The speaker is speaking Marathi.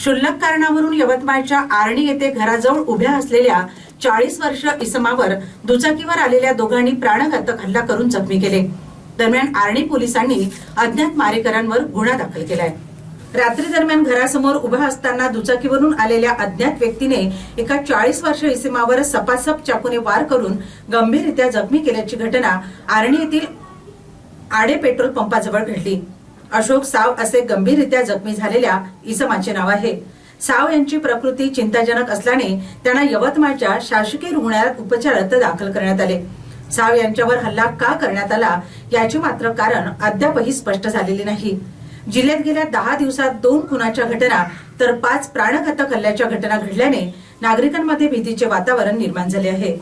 क्षुल्लक कारणावरून यवतमाळच्या आर्णी येथे घराजवळ उभ्या असलेल्या चाळीस वर्ष इसमावर दुचाकीवर आलेल्या दोघांनी प्राणघातक हल्ला करून जखमी केले. दरम्यान आर्णी पोलिसांनी अज्ञात मारेकरांवर गुन्हा दाखल केलाय. रात्री दरम्यान घरासमोर उभा असताना दुचाकीवरून आलेल्या अज्ञात व्यक्तीने एका चाळीस वर्ष इसमावर सपासप चाकूने वार करून गंभीररित्या जखमी केल्याची घटना आर्णी येथील आडे पेट्रोल पंपाजवळ घडली. अशोक साव असे गंभीररित्या जखमी झालेल्या इसमाचे नाव आहे. साव यांची प्रकृती चिंताजनक असल्याने त्यांना यवतमाळच्या शासकीय रुग्णालयात उपचारार्थ दाखल करण्यात आले. साव यांच्यावर हल्ला का करण्यात आला याचे मात्र कारण अद्यापही स्पष्ट झालेले नाही. जिल्ह्यात गेल्या दहा दिवसात दोन खुनाच्या घटना तर पाच प्राणघातक हल्ल्याच्या घटना घडल्याने नागरिकांमध्ये भीतीचे वातावरण निर्माण झाले आहे.